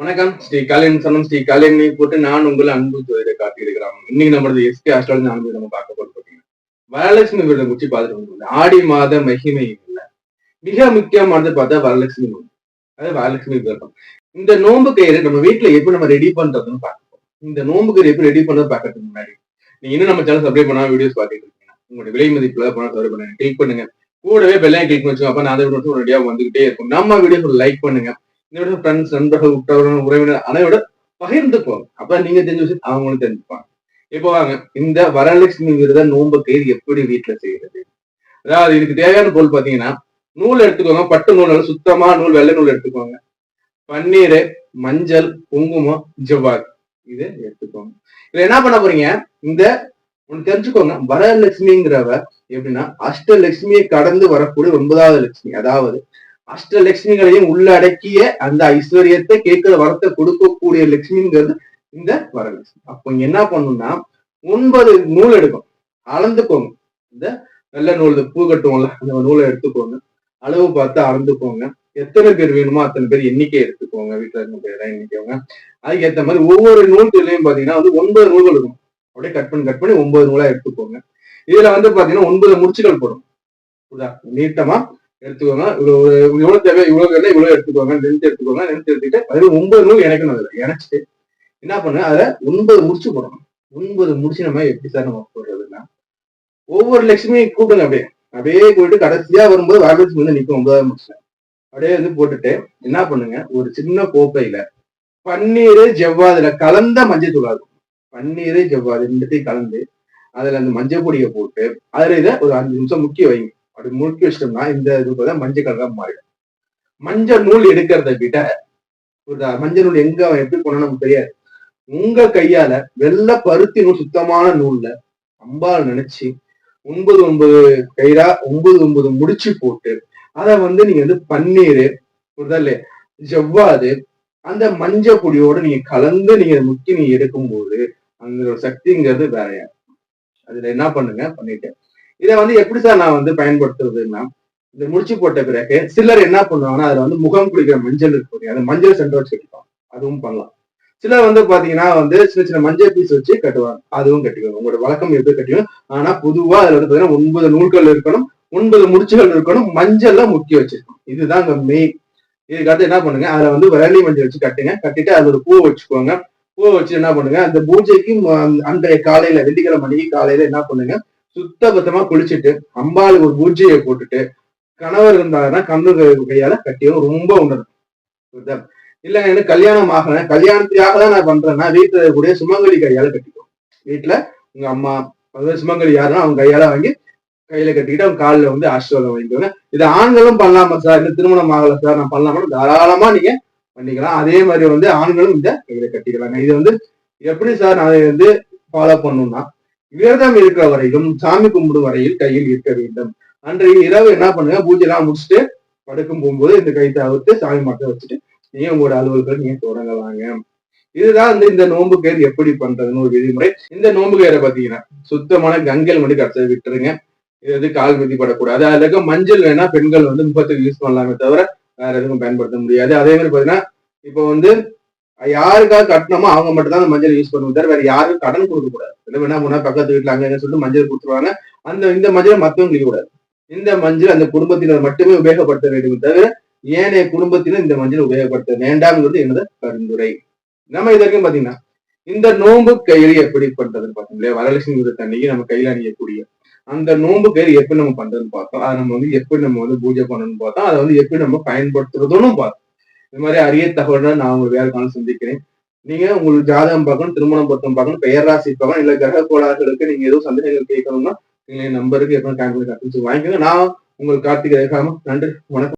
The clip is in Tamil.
வணக்கம். ஸ்ரீ கல்யாணி சனம் ஸ்ரீ கல்யாணி போட்டு நான் உங்களை அன்பு ஜோதிட காட்டியிருக்கிறாங்க இன்னைக்கு நம்மளது எஸ்கே ஆஸ்ட்ராலஜி அன்பு நம்ம பார்க்க போறது வரலட்சுமி விரதம் குச்சி பார்த்துட்டு ஆடி மாத மகிமை இல்லை மிக முக்கியமானது பார்த்தா வரலட்சுமி நோம்பு அது வரலட்சுமி விரதம். இந்த நோம்பு கயிறு நம்ம வீட்டுல எப்படி நம்ம ரெடி பண்றதுன்னு பார்க்கணும் இந்த நோம்பு கயிறு எப்படி ரெடி பண்றது பார்க்கறதுக்கு முன்னாடி நீங்க இன்னும் நம்ம சேனல் சப்ஸ்கிரைப் பண்ணா வீடியோஸ் பார்த்துட்டு இருக்கீங்க உங்களுடைய விலை மதிப்புல போனா சப்ஸ்கிரைப் பண்ணுங்க கிளிக் பண்ணுங்க. கூடவே பெல்லையும் கிளிக் பண்ணி வச்சோம் அப்ப நான் அதை விட ரெடியா வந்துகிட்டே இருக்கும். நம்ம வீடியோஸ் லைக் பண்ணுங்க. இந்த ஃப்ரெண்ட்ஸ் நண்பர்கள் உற்றவர்கள் உறவினர் அனைவரோட பகிர்ந்துக்குவாங்க அப்ப நீங்க தெரிஞ்ச விஷயம் அவங்களும் தெரிஞ்சுப்பாங்க. இப்போ வாங்க இந்த வரலட்சுமி விரத நோன்பு கயிறு எப்படி வீட்டுல செய்யறது? அதாவது இதுக்கு தேவையான பொருள் பாத்தீங்கன்னா நூல் எடுத்துக்கோங்க பட்டு நூல் சுத்தமா நூல் வெள்ளை நூல் எடுத்துக்கோங்க. பன்னீர் மஞ்சள் குங்குமம் ஜவ்வாது இது எடுத்துக்கோங்க. இதுல என்ன பண்ண போறீங்க? இந்த ஒண்ணு தெரிஞ்சுக்கோங்க வரலட்சுமிங்கிறவ எப்படின்னா அஷ்டலட்சுமியை கடந்து வரக்கூடிய ஒன்பதாவது லட்சுமி. அதாவது அஷ்டலட்சுமிகளையும் உள்ளடக்கிய அந்த ஐஸ்வர்யத்தை கேட்கிற வரத்தை கொடுக்கக்கூடிய லட்சுமிங்கிறது இந்த வரலட்சுமி. அப்போ என்ன பண்ணணும்னா ஒன்பது நூல் எடுக்கும். அளந்துக்கோங்க. இந்த நல்ல நூல் பூ கட்டுவோம்ல அந்த நூலை எடுத்துக்கோங்க. அளவு பார்த்து அளந்துக்கோங்க. எத்தனை பேர் வேணுமோ அத்தனை பேர் எண்ணிக்கை எடுத்துக்கோங்க. வீட்டுல இருந்த பேர் எண்ணிக்கோங்க. அதுக்கு ஏத்த மாதிரி ஒவ்வொரு நூல்களையும் பாத்தீங்கன்னா வந்து ஒன்பது நூல்கள் இருக்கும். அப்படியே கட் பண்ணி கட் பண்ணி ஒன்பது நூலா எடுத்துக்கோங்க. இதுல வந்து பாத்தீங்கன்னா ஒன்பது முடிச்சுகள் போடும். நீட்டமா எடுத்துக்கோங்க. இவ்வளவு இவ்வளவு தேவை இவ்வளவு வேலை இவ்வளவு எடுத்துக்கோங்க. லென்த் எடுத்துக்கோங்க. லென்த் எடுத்துக்கிட்டு அதுல ஒன்பது நூல் இணைக்கணும் அதுல இணைச்சிட்டு என்ன பண்ணுங்க அதுல ஒன்பது முடிச்சு போடணும். ஒன்பது முடிச்சு நம்ம எப்படி சார் நம்ம போடுறதுன்னா ஒவ்வொரு லட்சுமியும் கூட்டுங்க அப்படியே. அப்படியே போயிட்டு கடைசியா வரும்போது வரலட்சுமி வந்து நிற்கும். ஒன்பதாவது முடிச்சேன் அப்படியே வந்து போட்டுட்டு என்ன பண்ணுங்க? ஒரு சின்ன கோப்பையில பன்னீர் ஜவ்வாதுல கலந்த மஞ்சள் தூள் ஆகும். பன்னீர் ஜவ்வாது ரெண்டுத்தையும் கலந்து அதுல அந்த மஞ்சள் பொடியை போட்டு அதுல இதை ஒரு அஞ்சு நிமிஷம் முக்கிய வைங்க. அப்படி முழுக்கி வச்சிட்டோம்னா இந்த இது பார்த்தா மஞ்சள் கலரா மாறிடும். மஞ்சள் நூல் எடுக்கிறத விட புரியுதா? மஞ்சள் நூல் எங்க அவன் எப்படி போனா நமக்கு தெரியாது. உங்க கையால வெள்ளை பருத்தி நூல் சுத்தமான நூல்ல அம்பாள் நினைச்சு ஒன்பது ஒன்பது கயிறா ஒன்பது ஒன்பது முடிச்சு போட்டு அதை வந்து நீங்க வந்து பன்னீர் புரியுதா இல்லையா? ஜவ்வாது அந்த மஞ்சள் பொடியோட நீங்க கலந்து நீங்க முக்கி நீங்க எடுக்கும்போது அந்த சக்திங்கிறது வேறையா அதுல என்ன பண்ணுங்க? பண்ணிட்டேன் இதை வந்து எப்படி சார் நான் வந்து பயன்படுத்துறதுன்னா இந்த முடிச்சு போட்ட பிறகு சிலர் என்ன பண்ணுவாங்கன்னா அதுல வந்து முகம் குளிக்கிற மஞ்சள் இருக்கு அந்த மஞ்சள் சென்டர் வச்சு கட்டிப்பாங்க. அதுவும் பண்ணலாம். சிலர் வந்து பாத்தீங்கன்னா வந்து சின்ன சின்ன மஞ்சள் பீஸ் வச்சு கட்டுவாங்க. அதுவும் கட்டிக்குவாங்க உங்களோட வழக்கம் எப்படி கட்டிக்கணும்? ஆனா பொதுவா அதுல வந்து பாத்தீங்கன்னா ஒன்பது நூல்கள் இருக்கணும் ஒன்பது முடிச்சுகள் இருக்கணும் மஞ்சள்ல முக்கிய வச்சிருக்கணும். இதுதான் அங்க மெயின் இதுக்கடுத்து என்ன பண்ணுங்க? அதுல வந்து விரலி மஞ்சள் வச்சு கட்டுங்க. கட்டிட்டு அதுல ஒரு பூ வச்சுக்கோங்க. பூ வச்சு என்ன பண்ணுங்க? அந்த பூஜைக்கு அன்றைய காலையில வெள்ளிக்கிழமை மணிக்கு காலையில என்ன பண்ணுங்க? சுத்தபத்தமா குளிச்சுட்டு அம்பாளுக்கு ஒரு பூஜையை போட்டுட்டு கணவர் இருந்தாருன்னா கண்ணு கையால கட்டியும் ரொம்ப உணரும் புரியுதா? இல்லைங்க எனக்கு கல்யாணம் ஆகல கல்யாணத்துக்காக தான் நான் பண்றேன்னா வீட்டுல இருக்கக்கூடிய சுமங்கலி கையால கட்டிக்கும் வீட்டுல உங்க அம்மா அதாவது சுமங்கலி யாருன்னா அவங்க கையால வாங்கி கையில கட்டிக்கிட்டு அவங்க காலில் வந்து ஆசீர்வாதம் வாங்கிக்கோங்க இது ஆண்களும் பண்ணலாமா சார்? இந்த திருமணம் ஆகல சார்? நான் பண்ணலாமா? தாராளமா நீங்க பண்ணிக்கலாம். அதே மாதிரி வந்து ஆண்களும் இந்த கையில கட்டிக்கலாங்க. இது வந்து எப்படி சார் நான் வந்து ஃபாலோ பண்ணணும்னா விரதம் இருக்கிற வரையிலும் சாமி கும்பிடும் வரையில் கையில் இருக்க வேண்டும். அன்றைய இரவு என்ன பண்ணுங்க? பூஜை எல்லாம் முடிச்சுட்டு படுக்கும் போகும்போது இந்த கை தவிர்த்து சாமி மட்டும் வச்சுட்டு நீங்க உங்களோட அலுவல்கள் நீங்க தொடங்கலாங்க. இதுதான் வந்து இந்த நோன்பு கயிறு எப்படி பண்றதுன்னு ஒரு விதிமுறை. இந்த நோன்பு கயிறை பாத்தீங்கன்னா சுத்தமான கங்கல் மட்டும் கடைசி விட்டுருங்க. இது வந்து கால் மிதிப்படக்கூடாது அதுல மஞ்சள் வேணா பெண்கள் வந்து முகத்துக்கு யூஸ் பண்ணலாமே தவிர வேற எதுவும் பயன்படுத்த முடியாது. அதே மாதிரி பாத்தீங்கன்னா இப்போ வந்து யாருக்காக கட்டணமோ அவங்க மட்டும் தான் அந்த மஞ்சள் யூஸ் பண்ணுவோம். தவிர வேற யாருக்கும் கடன் கொடுக்க கூடாது. இல்லை வேணா முன்னா பக்கத்து வீட்டுல அங்க சொல்லிட்டு மஞ்சள் கொடுத்துருவாங்க. அந்த இந்த மஞ்சளை மத்தவங்க கூடாது. இந்த மஞ்சள் அந்த குடும்பத்தினர் மட்டுமே உபயோகப்படுத்த வேண்டும். தவிர ஏனைய குடும்பத்தினர் இந்த மஞ்சள் உபயோகப்படுத்த வேண்டாம்ங்கிறது என்னோட பரிந்துரை நம்ம இது வரைக்கும் பாத்தீங்கன்னா இந்த நோன்பு கயிறு எப்படி பண்றதுன்னு பார்த்தோம் இல்லையா? வரலட்சுமி விரத அன்னைக்கு நம்ம கையில அணியக்கூடிய அந்த நோன்பு கயிறு எப்படி நம்ம பண்றதுன்னு பார்த்தோம். அதை நம்ம வந்து எப்படி நம்ம வந்து பூஜை பண்ணணும்னு பார்த்தோம். அதை வந்து எப்படி நம்ம பயன்படுத்துறதுன்னு பார்த்தோம். இது மாதிரி அரிய தகவல்களை நான் உங்களுக்கு வேற காலம் சந்திக்கிறேன். நீங்க உங்களுக்கு ஜாதகம் பார்க்கணும் திருமணம் பொருத்தம் பார்க்கணும் பெயர் ராசி பார்க்கணும் இல்ல கிரக கோளாறுகளுக்கு நீங்க எதுவும் சந்தேகங்கள் கேட்கணும்னா என் நம்பருக்கு எப்போ கான்டாக்ட் வாங்கிக்கோங்க. நான் உங்களுக்கு கார்த்திகை நன்றி வணக்கம்.